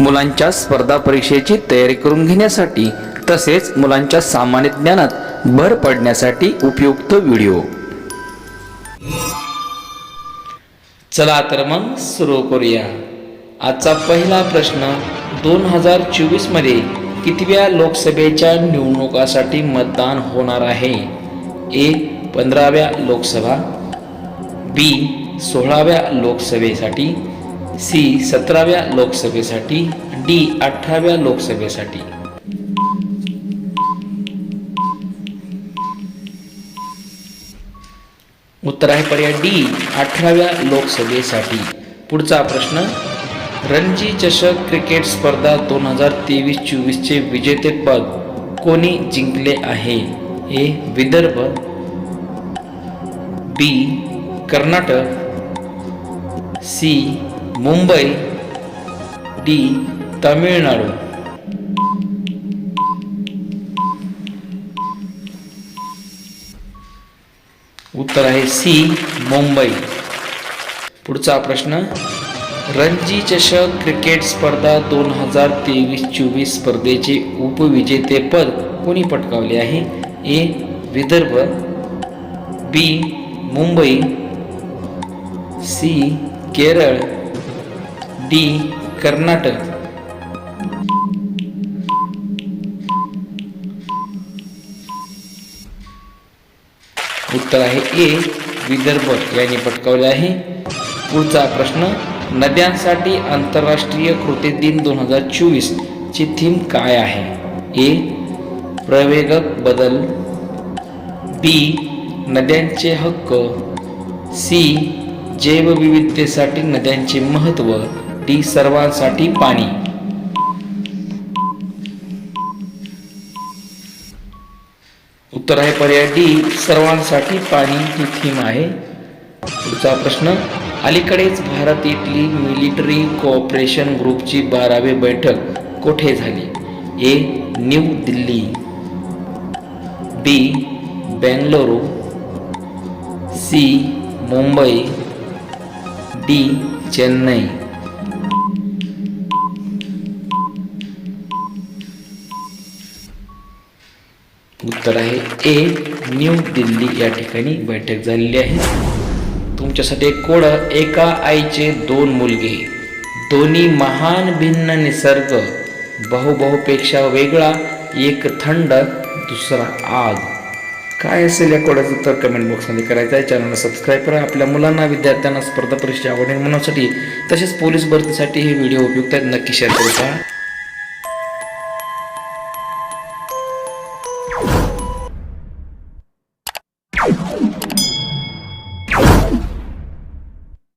मुलांच्या स्पर्धा परीक्षेची तयारी करून घेण्यासाठी तसेच मुलांच्या सामान्य ज्ञानात भर पडण्यासाठी उपयुक्त व्हिडिओ. चला तर मग सुरू करूया. आजचा पहिला प्रश्न दोन हजार चोवीसमध्ये कितव्या लोकसभेच्या निवडणुकासाठी मतदान होणार आहे? ए पंधराव्या लोकसभा बी सोळाव्या लोकसभेसाठी सी सतराव्या लोकसभेसाठी डी अठराव्या लोकसभेसाठी. उत्तर आहे पर्याय डी अठराव्या लोकसभेसाठी. पुढचा प्रश्न रणजी चषक क्रिकेट स्पर्धा दोन हजार तेवीस चोवीसचे विजेतेपद कोणी जिंकले आहे? A Vidarbha B Karnataka C Mumbai D Tamil Nadu. उत्तर आहे सी मुंबई. पुढचा प्रश्न रणजी चषक क्रिकेट स्पर्धा दोन हजार तेवीस चोवीस स्पर्धेचे उपविजेतेपद कोणी पटकावले आहे? A Vidarbha B Mumbai C Kerala D Karnataka. उत्तर आहे ए विदर्भ. यांनी पटकावले आहे. पुढचा प्रश्न नद्यांसाठी आंतरराष्ट्रीय कृती दिन दोन हजार चोवीस ची थीम काय आहे? ए प्रवेगक बदल. बी नद्यांचे हक्क. सी जैवविविधतेसाठी नद्यांचे महत्त्व. डी सर्वांसाठी पाणी. उत्तर आहे पर्याय डी सर्वांसाठी पाणी ही थीम आहे. पुढचा प्रश्न अलीकडेच भारत इटली मिलिटरी कोऑपरेशन ग्रुपची बारावी बैठक कोठे झाली? A new Delhi. B Bengaluru. C Mumbai. D Chennai. उत्तर आहे ए न्यू दिल्ली या ठिकाणी बैठक झालेली आहे. तुमच्यासाठी एक कोड एका आईचे दोन मुलगे. दोन्ही महान भिन्न निसर्ग बहुबहुपेक्षा वेगळा एक थंड दुसरा आग. काय असेल या कोडाचं उत्तर कमेंट बॉक्समध्ये करायचं आहे. चॅनलला सबस्क्राईब करा. आपल्या मुलांना विद्यार्थ्यांना स्पर्धा परीक्षा आवड निर्माणासाठी तसेच पोलीस भरतीसाठी हे व्हिडिओ उपयुक्त आहेत. नक्की शेअर करू